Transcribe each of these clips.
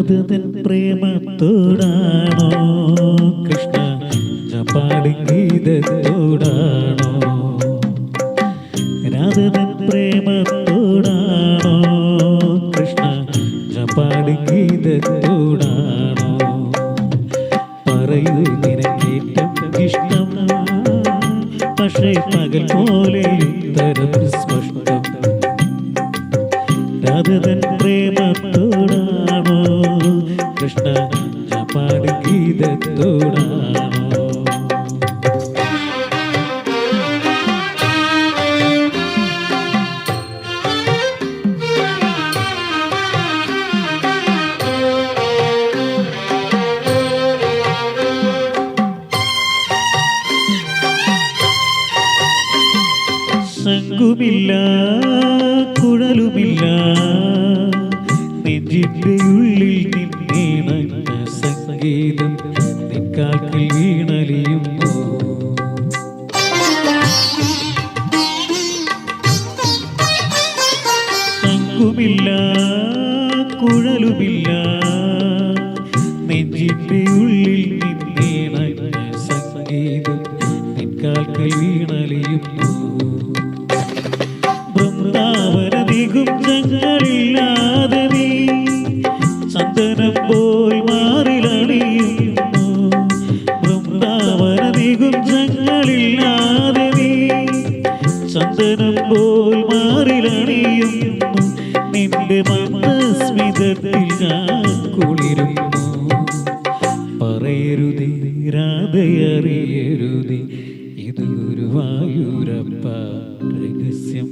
രാധതൻ പ്രേമത്തോടാണോ? കൃഷ്ണ ജപാടി ഗീതത്തോടാണോ? രാധതൻ പ്രേമത്തോടാണോ? കൃഷ്ണ ജപാടി ഗീതത്തോടാണോ? പറയൂ നിനക്കേറ്റം ഇഷ്ടം. പക്ഷേ പകൽ പോലെ സ്പഷ്ടം രാധതൻ പ്രേമത്തോടാണോ? കൃഷ്ണ ജപാടി ഗീതത്തോടാണോ? ശംഖുമില്ല കുഴലുമില്ല. നെഞ്ചിന്റെ ഉള്ളിൽ നിന്നേണ സംഗീതം നിക്കാക്കിൽ വീണലിയുന്നു തങ്കുമില്ല കുഴലുമില്ല. നെഞ്ചിന്റെ ഉള്ളിൽ നിന്നേണ സംഗീതം നിക്കാൽക്കൽ വീണലിയുന്നു വൃന്ദാവന നികുഞ്ചങ്ങളില്ലാതെ നീ ചന്ദനം പോൽ മാറിലണിയുന്നു. വൃന്ദാവന നികുഞ്ചങ്ങളില്ലാതെ നീ ചന്ദനം പോൽ മാറിലണിയുന്നു. നിന്റെ മന്ദസ്മിതത്തിൽ ഞാൻ കുളിരുന്നു. പറയരുതേ രാധയറിയരുതേ ഇത് ഗുരുവായൂരപ്പ രഹസ്യം.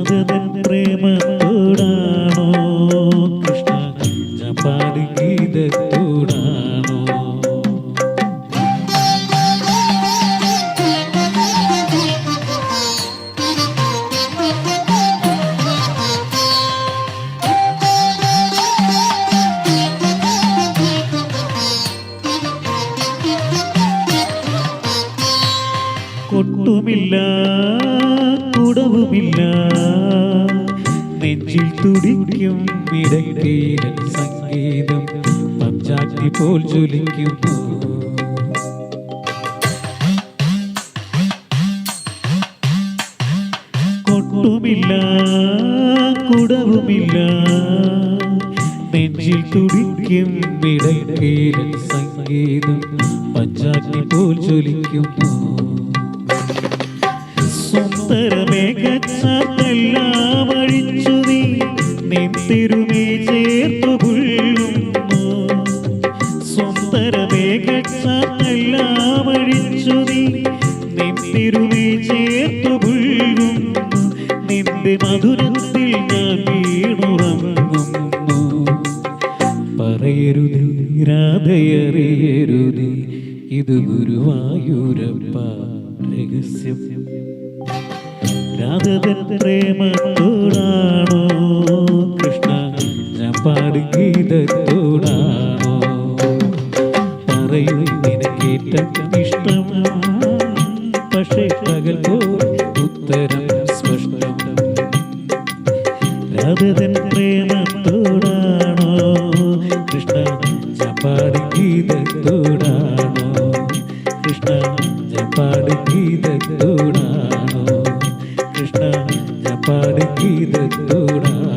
രാധതൻ പ്രേമത്തോടാണോ? കൃഷ്ണ ജപാടി ഗീതത്തോടാണോ? കൊട്ടുമില്ല കുടവുമില്ല നെഞ്ചിൽ തുടിക്കും ഇടയ്ക്കേലൻ സംഗീതം പഞ്ചാറ്റി പോൽ ജ്വലിക്കുന്നു കൊട്ടുമില്ല കുടവുമില്ല. നെഞ്ചിൽ തുടിക്കും ഇടയ്ക്കേലൻ സംഗീതം പഞ്ചാറ്റി പോൽ ജ്വലിക്കുന്നു സുന്ദരമേഘെല്ലാം അഴിച്ചു നീ. നിന്തിരുമേ ചേർത്തു പുള്ളുന്നു സുന്ദരമേഘെല്ലാം അഴിച്ചു നീ. നിന്തിരുമേ ചേർത്തു പുള്ളുന്നു നിന്റെ മധുരത്തിൽ ഞാൻ വീണുറങ്ങുന്നു. പറയരുതേ രാധയറിയരുതേ ഇത് ഗുരുവായൂരപ്പ. രഹസ്യം. രാധതൻ പ്രേമത്തോടാണോ? കൃഷ്ണ ജപാടി ഗീതത്തോടാണോ? പറയൂ നിനക്കേറ്റം ഇഷ്ടം ഉത്തരം സ്പഷ്ടം. രാധതൻ പ്രേമത്തോടാണോ? കൃഷ്ണ ജപാടി ഗീതത്തോടാണോ? കൃഷ്ണ ജപാടി ഗീതത്തോടാണോ കൃഷ്ണ ജപാടി ഗീതത്തോടാണോ